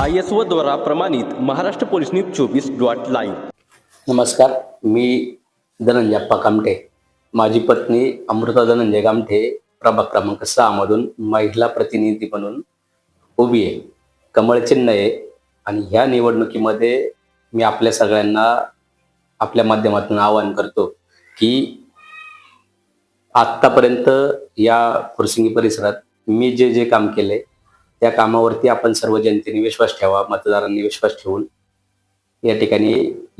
I S O द्वारा प्रमाणित Maharashtra police news चोवीस डॉट लाईव्ह. नमस्कार मी धनंजय अप्पा कामठे माझी पत्नी अमृता धनंजय कामठे प्रभाग क्रमांक सहामधून महिला प्रतिनिधी म्हणून उभी आहे. कमळ चिन्ह आहे आणि ह्या निवडणुकीमध्ये मी आपल्या सगळ्यांना आपल्या माध्यमातून आवाहन करतो की आत्तापर्यंत या फुरसिंगी परिसरात मी जे जे काम केले त्या कामावरती आपण सर्व जनतेने विश्वास ठेवा मतदारांनी विश्वास ठेवून. या ठिकाणी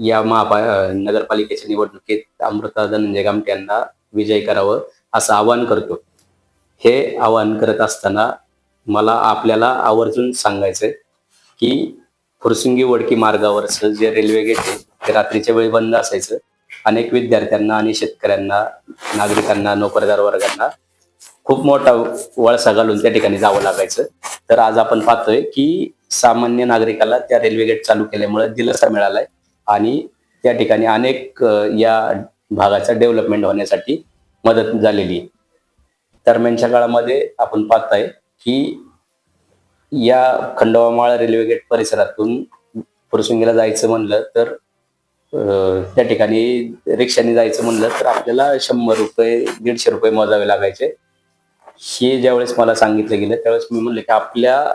या महापा नगरपालिकेच्या निवडणुकीत अमृता धनंजय गामटे यांना विजय करावं असं आवाहन करतो. हे आवाहन करत असताना मला आपल्याला आवर्जून सांगायचंय की फुरसुंगी वडकी मार्गावरचं जे रेल्वे गेट आहे ते रात्रीच्या वेळी बंद असायचं. अनेक विद्यार्थ्यांना आणि शेतकऱ्यांना नागरिकांना नोकरदार वर्गांना खूप मोठा वळसा घालून त्या ठिकाणी जावं लागायचं. तर आज आपण पाहतोय की सामान्य नागरिकाला त्या रेल्वे गेट चालू केल्यामुळे दिलासा मिळालाय आणि त्या ठिकाणी अनेक या भागाचा डेव्हलपमेंट होण्यासाठी मदत झालेली आहे. दरम्यानच्या काळामध्ये आपण पाहताय की या खंडोबामाळ रेल्वे गेट परिसरातून फुरसुंगीला जायचं म्हणलं तर त्या ठिकाणी रिक्षाने जायचं म्हणलं तर आपल्याला शंभर रुपये दीडशे रुपये मोजावे लागायचे. हे ज्यावेळेस मला सांगितलं गेलं त्यावेळेस मी म्हणले की आपल्या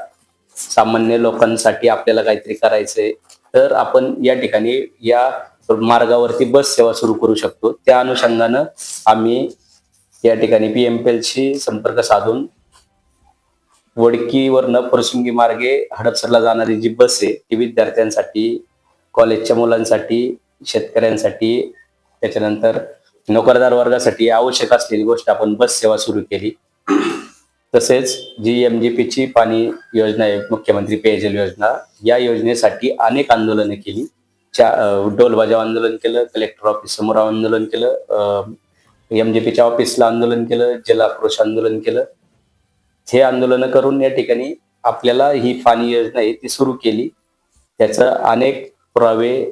सामान्य लोकांसाठी आपल्याला काहीतरी करायचंय तर आपण या ठिकाणी या मार्गावरती बस सेवा सुरू करू शकतो. त्या अनुषंगानं आम्ही या ठिकाणी पीएमपीएल शी संपर्क साधून वडकीवरनं प्रसुंगी मार्गे हडपसरला जाणारी जी बस आहे ती विद्यार्थ्यांसाठी कॉलेजच्या मुलांसाठी शेतकऱ्यांसाठी त्याच्यानंतर नोकरदार वर्गासाठी आवश्यक असलेली गोष्ट आपण बस सेवा सुरू केली. तसेच जी एम जी पीची पाणी योजना आहे मुख्यमंत्री पेयजल योजना या योजनेसाठी अनेक आंदोलनं केली. च्या अं, आंदोलन केलं कलेक्टर ऑफिस समोर आंदोलन केलं एम जी पीच्या ऑफिसला आंदोलन केलं जलाक्रोश आंदोलन केलं. हे आंदोलनं करून या ठिकाणी आपल्याला ही पाणी योजना आहे ती सुरू केली. त्याचं अनेक पुरावे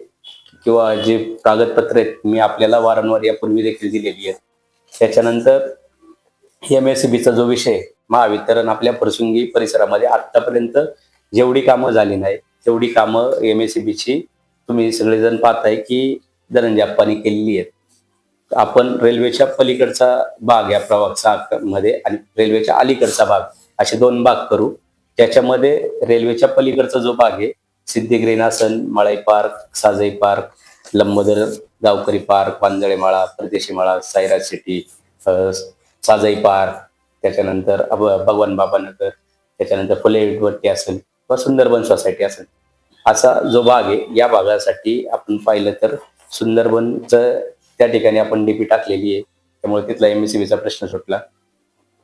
किंवा जे कागदपत्र आहेत मी आपल्याला वारंवार यापूर्वी देखील दिलेली आहेत. त्याच्यानंतर एम एस बीचा जो विषय महावितरण आपल्या प्रसंगी परिसरामध्ये आतापर्यंत जेवढी कामं झाली नाही तेवढी कामं एम एस बीची तुम्ही सगळेजण पाहताय की धनंजय अप्पांनी केलेली आहेत. आपण रेल्वेच्या पलीकडचा भाग या प्रवासा मध्ये आणि रेल्वेच्या अलीकडचा भाग असे दोन भाग करू. त्याच्यामध्ये रेल्वेच्या पलीकडचा जो भाग आहे सिद्धी आसन मळाई पार्क साजई पार्क लंबोदर गावकरी पार्क पांजळे माळा परदेशी माळा सायरा सिटी साजई पार्क त्याच्यानंतर भगवान बाबा नगर त्याच्यानंतर फुले विटवट्टी असेल किंवा सुंदरबन सोसायटी असेल असा जो भाग आहे या भागासाठी आपण पाहिलं तर सुंदरबनचं त्या ठिकाणी आपण डीपी टाकलेली आहे. त्यामुळे तिथला एमएससीबीचा प्रश्न सुटला.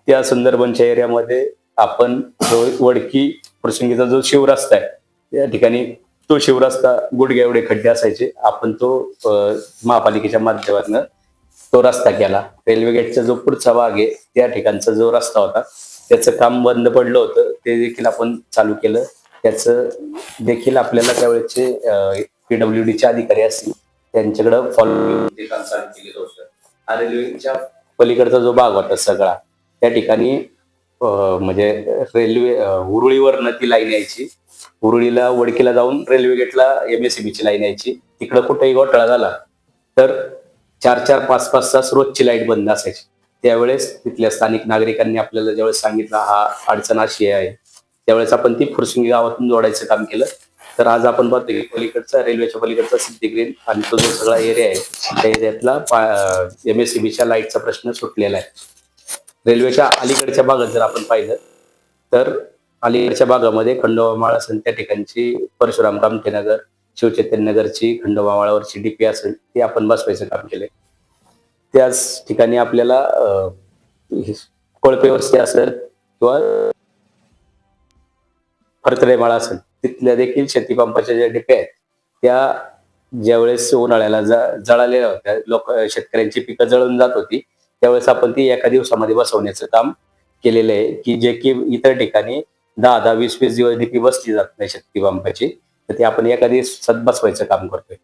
त्या सुंदरबनच्या एरियामध्ये आपण जो वडकी प्रसंगीचा जो शिवरस्ता आहे त्या ठिकाणी तो शिवरस्ता गुडघ्या एवढे खड्डे असायचे. आपण तो महापालिकेच्या माध्यमातून तो रस्ता केला. रेल्वे गेटचा जो पुढचा भाग आहे त्या ठिकाणचा जो रस्ता होता त्याचं काम बंद पडलं होतं. ते देखील आपण चालू केलं. त्याचं देखील आपल्याला त्यावेळेचे पीडब्ल्यू डीचे अधिकारी असतील त्यांच्याकडं फॉलो ते काम चालू केलेलं होतं. हा रेल्वेच्या पलीकडचा जो भाग होता सगळा त्या ठिकाणी म्हणजे रेल्वे अं, उरुळीवरनं ती लाईन यायची. उरुळीला वडकीला जाऊन रेल्वे गेटला एमएससीबी ची लाईन यायची. तिकडं कुठेही घोटाळा झाला तर चार चार पाच पाच तास रोजची लाइट बंद असायची. त्यावेळेस तिथल्या स्थानिक नागरिकांनी आपल्याला ज्यावेळेस सांगितलं हा अडचण अशी आहे त्यावेळेस आपण ती फुरसुंगी गावातून जोडायचं काम केलं. तर आज आपण बघतो की पलीकडचा रेल्वेच्या पलीकडचा सिद्धिग्रीन आणि तो जो सगळा एरिया आहे त्या एरियातला एम एस सीबीच्या लाईटचा प्रश्न सुटलेला आहे. रेल्वेच्या अलीकडच्या भागात जर आपण पाहिलं तर अलीकडच्या भागामध्ये खंडोबा माळ असेल त्या ठिकाणची परशुराम कामठेनगर शिवचैतन्य नगरची खंडोबा माळावरची डीपी असेल ती आपण बसवायचं काम केलंय त्याच ठिकाणी आपल्याला कोळपे वस्ती असेल किंवा फरतरेमाळा असेल तिथल्या देखील शेतीपंपाच्या ज्या डिप्या आहेत त्या ज्यावेळेस उन्हाळ्याला जळालेल्या होत्या लोक शेतकऱ्यांची पिकं जळून जात होती त्यावेळेस आपण ती एका दिवसामध्ये बसवण्याचं काम केलेलं आहे की जे की इतर ठिकाणी दहा दहा वीस वीस दिवस डीपी बसली जात नाही शक्ती पंपाची. तर ते आपण एखादी दिवसात बसवायचं काम करतोय.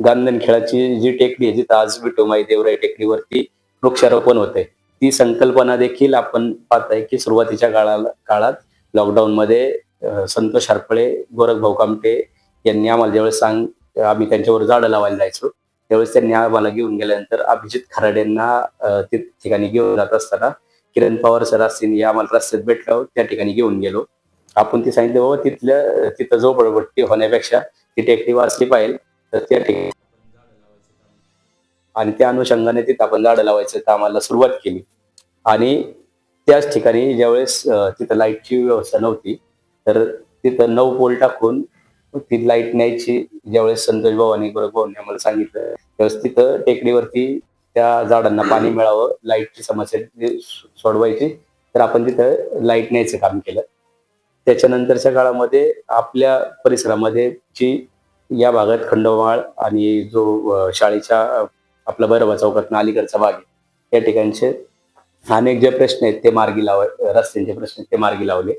गांधन खेळाची जी टेकडी आहे जिथं आज विठोमाई देवराई टेकडीवरती वृक्षारोपण होते ती संकल्पना देखील आपण पाहताय की सुरुवातीच्या काळाला काळात लॉकडाऊन मध्ये संतोष हरपळे गोरख भाऊ कामटे यांनी आम्हाला ज्यावेळेस सांग आम्ही त्यांच्यावर झाडं लावायला जायचो त्यावेळेस त्यांनी आम्हाला घेऊन गेल्यानंतर अभिजित खराडेंना ठिकाणी घेऊन जात असताना किरण पवार सर असतील या आम्हाला रस्त्यात भेटलो त्या ठिकाणी घेऊन गेलो. आपण ते सांगितलं बाबा तिथल्या तिथं झोपडपट्टी होण्यापेक्षा ती टेकडी वाचली पाहिजे तर त्या ठिकाणी आणि त्या अनुषंगाने तिथं आपण झाडं लावायचं कामाला सुरुवात केली. आणि त्याच ठिकाणी ज्यावेळेस तिथं लाईटची व्यवस्था नव्हती तर तिथं नऊ पोल टाकून ती लाइट न्यायची. ज्यावेळेस संतोष भाऊ आणि आम्हाला सांगितलं त्यावेळेस तिथं टेकडीवरती त्या झाडांना पाणी मिळावं लाईटची समस्या सोडवायची. तर आपण तिथं लाइट न्यायचं काम केलं. त्याच्यानंतरच्या काळामध्ये आपल्या परिसरामध्ये जी या भागात खंडोबाळ आणि जो शाळेच्या आपला भैरवा चौकात अलीकडचा भाग आहे या ठिकाणचे अनेक जे प्रश्न आहेत ते मार्गी लाव रस्त्यांचे प्रश्न आहेत ते मार्गी लावले.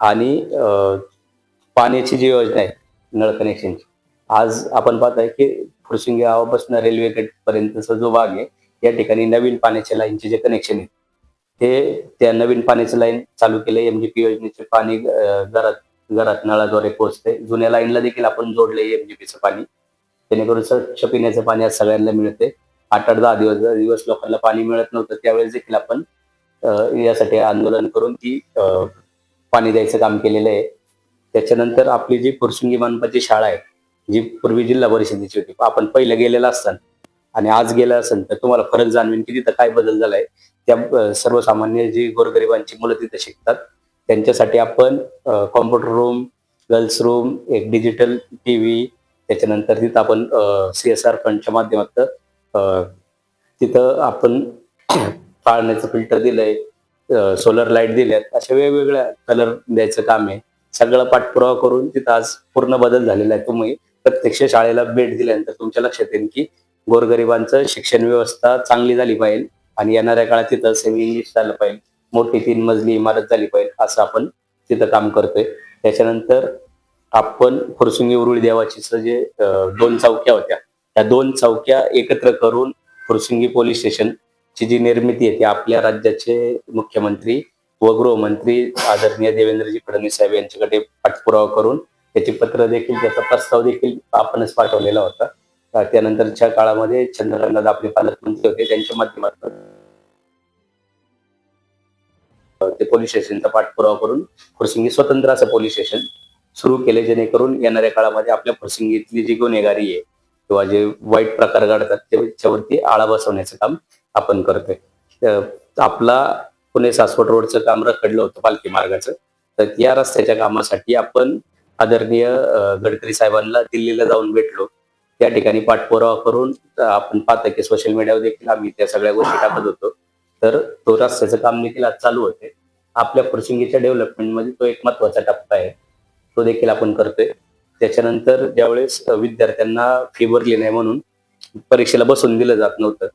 आणि पाण्याची जी योजना आहे नळ कनेक्शनची आज आपण पाहताय की फुरसिंगी गावापासून रेल्वे पर्यंतचा जो भाग आहे या ठिकाणी नवीन पाण्याच्या लाईनचे जे कनेक्शन आहेत ते त्या नवीन पाण्याची लाईन चालू केले. एमजीपी योजनेचे पाणी घरात घरात नळाद्वारे पोहोचते. जुन्या लाईनला देखील आपण जोडले एमजीपीचं पाणी. जेणेकरून स्वच्छ पिण्याचं पाणी आज सगळ्यांना मिळते. आठ आठ दहा दिवस दहा दिवस लोकांना पाणी मिळत नव्हतं. त्यावेळेस देखील आपण यासाठी आंदोलन करून ती पाणी द्यायचं काम केलेलं आहे. त्याच्यानंतर आपली जी फुरसुंगी मानपाची शाळा आहे जी पूर्वी जिल्हा परिषदेची होती आपण पहिलं गेलेलं असताना आणि आज गेला असेल तर तुम्हाला फरक जाणवेन की तिथं काय बदल झालाय. त्या सर्वसामान्य जी गोरगरिबांची मुलं तिथं शिकतात त्यांच्यासाठी आपण कॉम्प्युटर रूम गर्ल्स रूम एक डिजिटल टी व्ही त्याच्यानंतर तिथं आपण सी एस आर फंडच्या माध्यमातून तिथं आपण पाळण्याचं फिल्टर दिलंय सोलर लाइट दिल्यात अशा वेगवेगळ्या कलर द्यायचं काम आहे. सगळं पाठपुरावा करून तिथं आज पूर्ण बदल झालेला आहे. तुम्ही प्रत्यक्ष शाळेला भेट दिल्यानंतर तुमच्या लक्षात येईल की गोरगरिबांचं शिक्षण व्यवस्था चांगली झाली पाहिजे आणि येणाऱ्या काळात तिथं सेमी इंग्लिश झालं पाहिजे. मोठी तीन मजली इमारत झाली पाहिजे असं आपण तिथं काम करतोय. त्याच्यानंतर आपण फुरसुंगी उरुळी देवाची जे दोन चौक्या होत्या त्या दोन चौक्या एकत्र करून फुरसुंगी पोलीस स्टेशन ची जी निर्मिती आहे ती आपल्या राज्याचे मुख्यमंत्री व गृहमंत्री आदरणीय देवेंद्रजी फडणवीस साहेब यांच्याकडे पाठपुरावा करून त्याचे पत्र देखील त्याचा प्रस्ताव देखील आपणच पाठवलेला होता. त्यानंतरच्या काळामध्ये चंद्रकांत आपले पालकमंत्री होते त्यांच्या माध्यमातून ते पोलीस स्टेशनचा पाठपुरावा करून फुरसिंगी स्वतंत्र असं पोलीस स्टेशन सुरू केले जेणेकरून येणाऱ्या काळामध्ये आपल्या फुरसिंगीतली जी गुन्हेगारी आहे किंवा जे वाईट प्रकार घडतात त्याच्यावरती आळा बसवण्याचं काम आपण करतोय. आपला पुणे सासवड रोडचं काम रखडलं होतं पालखी मार्गाचं तर या रस्त्याच्या कामासाठी आपण आदरणीय गडकरी साहेबांना दिल्लीला जाऊन भेटलो. त्या ठिकाणी पाठपुरावा करून आपण पाहतो की सोशल मीडियावर देखील आम्ही त्या सगळ्या गोष्टी टाकत होतो. तर तो रस्त्याचं काम देखील आज चालू होते. आपल्या प्रसिंगीच्या डेव्हलपमेंटमध्ये तो एक महत्त्वाचा टप्पा आहे. तो देखील आपण करतोय. त्याच्यानंतर ज्यावेळेस विद्यार्थ्यांना फी भरली नाही म्हणून परीक्षेला बसून दिलं जात नव्हतं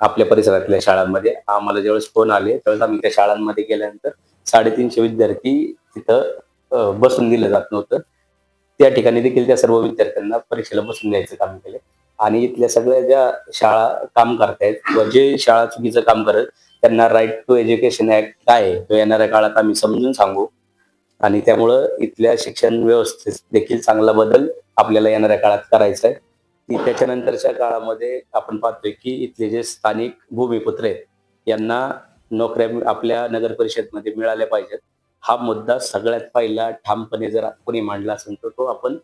आपल्या परिसरातल्या शाळांमध्ये. आम्हाला ज्यावेळेस फोन आले त्यावेळेस आम्ही त्या शाळांमध्ये गेल्यानंतर साडेतीनशे विद्यार्थी तिथं बसून दिलं जात नव्हतं. त्या ठिकाणी देखील त्या सर्व विद्यार्थ्यांना परीक्षेला बसून द्यायचं काम केलं आणि इथल्या सगळ्या ज्या शाळा काम करतायत किंवा जे शाळा चुकीचं काम करत त्यांना राईट टू एज्युकेशन ऍक्ट काय आहे. तो येणाऱ्या काळात आम्ही समजून सांगू. आणि त्यामुळं इथल्या शिक्षण व्यवस्थेत देखील चांगला बदल आपल्याला येणाऱ्या काळात करायचा आहे की त्याच्यानंतरच्या काळामध्ये आपण पाहतोय की इथले जे स्थानिक भूमिपुत्र आहेत यांना नोकऱ्या आपल्या नगर परिषदमध्ये मिळाल्या पाहिजेत. हा मुद्दा सगळ्यात पहिला ठामपणे जर कोणी मांडला असेल तर तो आपण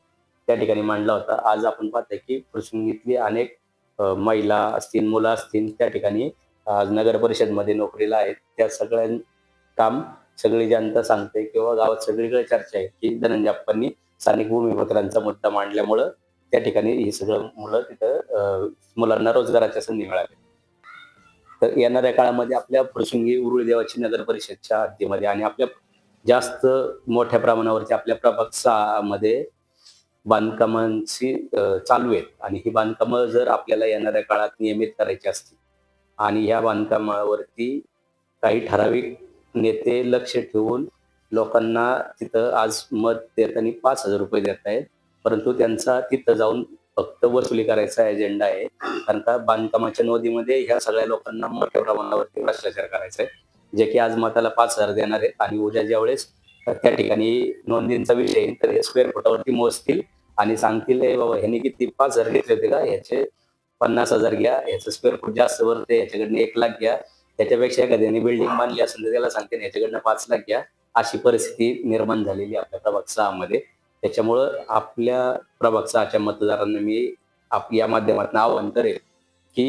त्या ठिकाणी मांडला होता. आज आपण पाहतोय की प्रसंगीतली अनेक महिला असतील मुलं असतील त्या ठिकाणी आज नगर परिषदमध्ये नोकरीला आहेत. त्या सगळ्यां काम सगळी जनता सांगते किंवा गावात सगळीकडे चर्चा आहे की धनंजप्पांनी स्थानिक भूमिपत्रांचा मुद्दा मांडल्यामुळं त्या ठिकाणी ही सगळं मुलं तिथं मुलांना रोजगाराच्या संधी मिळाल्या. तर येणाऱ्या काळामध्ये आपल्या प्रसंगी उरुळी देवाची नगर परिषदच्या हद्दीमध्ये आणि आपल्या जास्त मोठ्या प्रमाणावरती आपल्या प्रभाग सहा मध्ये बांधकामांची चालू आहेत. आणि ही बांधकामं जर आपल्याला येणाऱ्या काळात नियमित करायची असतील आणि ह्या बांधकामावरती काही ठराविक नेते लक्ष ठेवून लोकांना तिथं आज मत देताना पाच हजार रुपये देत आहेत. परंतु त्यांचा तिथं जाऊन फक्त वसुली करायचा एजेंडा आहे. कारण का बांधकामाच्या नोंदीमध्ये ह्या सगळ्या लोकांना मोठ्या प्रमाणावरती भ्रष्टाचार करायचा आहे. जे की आज मताला पाच हजार देणार आहेत आणि उद्या ज्या वेळेस त्या ठिकाणी नोंदींचा विषय येईल तर हे स्क्वेअर फुटावरती मोजतील आणि सांगतील बाबा ह्याने किती पाच हजार घेतले होते का? ह्याचे पन्नास हजार घ्या ह्याचं स्क्वेअर फूट जास्त भरते याच्याकडनं एक लाख घ्या त्याच्यापेक्षा एखाद्याने बिल्डिंग बांधली असेल तर त्याला सांगते याच्याकडनं पाच लाख घ्या. अशी परिस्थिती निर्माण झालेली आहे आपल्या प्रभाग सहा मध्ये त्याच्यामुळं आपल्या प्रभाग सहाच्या मतदारांना मी आप या माध्यमातून आवाहन करेल की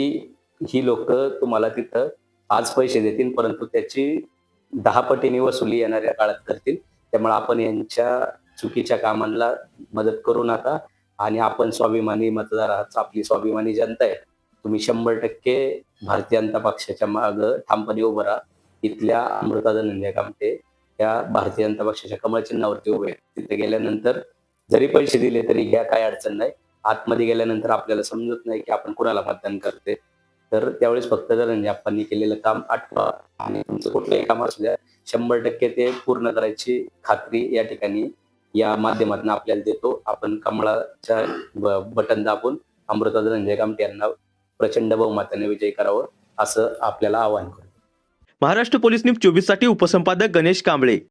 ही लोक तुम्हाला तिथं आज पैसे देतील परंतु त्याची दहा पटीने वसुली येणाऱ्या काळात करतील. त्यामुळे आपण यांच्या चुकीच्या कामांना मदत करू नका आणि आपण स्वाभिमानी मतदार आहात. आपली स्वाभिमानी जनता आहे. तुम्ही शंभर टक्के भारतीय जनता पक्षाच्या माग ठामपणे उभं राहा. इथल्या अमृता धनंजय कामते त्या भारतीय जनता पक्षाच्या कमळ चिन्हावरती उभे तिथे गेल्यानंतर जरी पैसे दिले तरी घ्या काय अडचण नाही. आतमध्ये गेल्यानंतर आपल्याला समजत नाही की आपण कुणाला मतदान करते तर त्यावेळेस फक्त जर अप्पांनी केलेलं काम आठवा आणि तुमचं कुठलंही काम असू द्या शंभर टक्के ते पूर्ण करायची खात्री या ठिकाणी या माध्यमातून आपल्याला देतो. आपण कमळाच्या बटन दाबून अमृता धनंजय कामटे यांना प्रचंड बहुमताने विजय करावं असं आपल्याला आवाहन करतो. महाराष्ट्र पोलीस न्यूज चोवीससाठी उपसंपादक गणेश कांबळे.